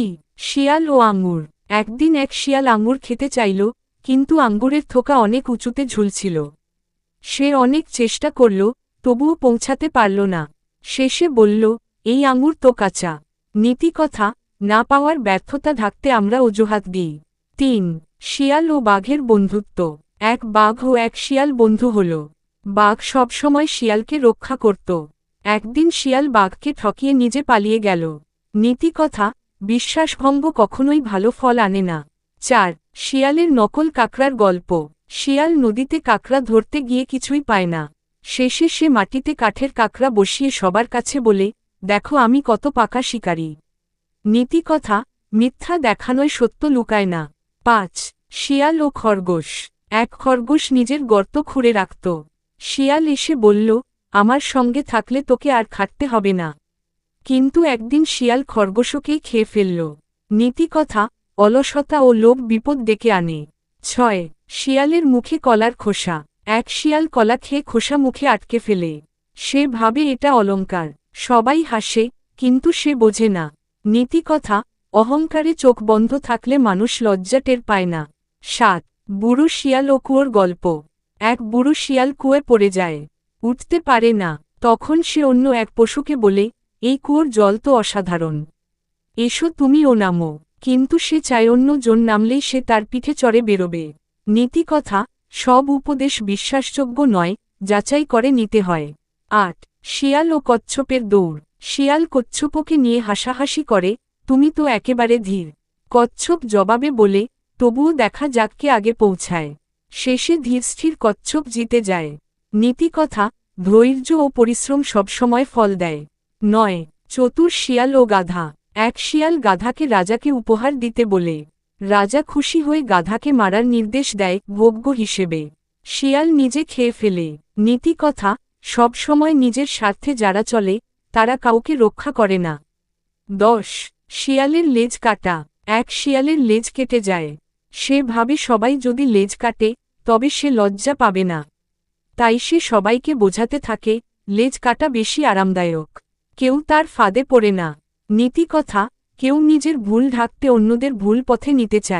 দুই, শিয়াল ও আঙ্গুর একদিন এক শিয়াল আঙ্গুর খেতে চাইল, কিন্তু আঙ্গুরের থোকা অনেক উঁচুতে ঝুলছিল। সে অনেক চেষ্টা করল, তবুও পৌঁছাতে পারল না। শেষে বলল, এই আঙুর তো কাঁচা। নীতিকথা না পাওয়ার ব্যর্থতা ঢাকতে আমরা অজুহাত দিই। তিন, শিয়াল ও বাঘের বন্ধুত্ব। এক বাঘ ও এক শিয়াল বন্ধু হল। বাঘ সবসময় শিয়ালকে রক্ষা করত। একদিন শিয়াল বাঘকে ঠকিয়ে নিজে পালিয়ে গেল। নীতিকথা বিশ্বাসভঙ্গ কখনোই ভালো ফল আনে না। চার, শিয়ালের নকল কাকড়ার গল্প। শিয়াল নদীতে কাকড়া ধরতে গিয়ে কিছুই পায় না। শেষে সে মাটিতে কাঠের কাকড়া বসিয়ে সবার কাছে বলে, দেখো আমি কত পাকা শিকারী। নীতিকথা, মিথ্যা দেখানোয় সত্য লুকায় না। পাঁচ, শিয়াল ও খরগোশ। এক খরগোশ নিজের গর্ত খুঁড়ে রাখত। শিয়াল এসে বলল, আমার সঙ্গে থাকলে তোকে আর খাটতে হবে না। কিন্তু একদিন শিয়াল খরগোশকেই খেয়ে ফেলল। নীতিকথা, অলসতা ও লোভ বিপদ ডেকে আনে। ছয়, শিয়ালের মুখে কলার খোসা। এক শিয়াল কলা খেয়ে খোসা মুখে আটকে ফেলে। সে ভাবে এটা অলঙ্কার সবাই হাসে, কিন্তু সে বোঝে না। নীতিকথা, অহংকারে চোখ বন্ধ থাকলে মানুষ লজ্জা টের পায় না। সাত, বুড়ো শিয়াল ও কুয়োর গল্প। এক বুড়ো শিয়াল কুয়ে পড়ে যায়। উঠতে পারে না। তখন সে অন্য এক পশুকে বলে এই কুয়োর জল তো অসাধারণ। এসো তুমি ও নামো। কিন্তু সে চায় অন্য জন নামলেই সে তার পিঠে চড়ে বেরোবে। নীতিকথা সব উপদেশ বিশ্বাসযোগ্য নয়, যাচাই করে নিতে হয়। আট, শিয়াল ও কচ্ছপের দৌড়। শিয়াল কচ্ছপকে নিয়ে হাসাহাসি করে, তুমি তো একেবারে ধীর। কচ্ছপ জবাবে বলে, তবুও দেখা যাককে আগে পৌঁছায়। শেষে ধীরস্থির কচ্ছপ জিতে যায়। নীতিকথা ধৈর্য ও পরিশ্রম সবসময় ফল দেয়। নয়, চতুর শিয়াল ও গাধা। এক শিয়াল গাধাকে রাজাকে উপহার দিতে বলে। রাজা খুশি হয়ে গাধাকে মারার নির্দেশ দেয় ভোগ্য হিসেবে। শিয়াল নিজে খেয়ে ফেলে। নীতি নীতিকথা সবসময় নিজের স্বার্থে যারা চলে, তারা কাউকে রক্ষা করে না। দশ, শিয়ালের লেজ কাটা। এক শিয়ালের লেজ কেটে যায়। সে ভাবে সবাই যদি লেজ কাটে, তবে সে লজ্জা পাবে না। তাই সে সবাইকে বোঝাতে থাকে, লেজ কাটা বেশি আরামদায়ক। কেউ তার ফাঁদে পড়ে না। নীতিকথা, কেউ নিজের ভুল ঢাকতে অন্যদের ভুল পথে নিতে চায়।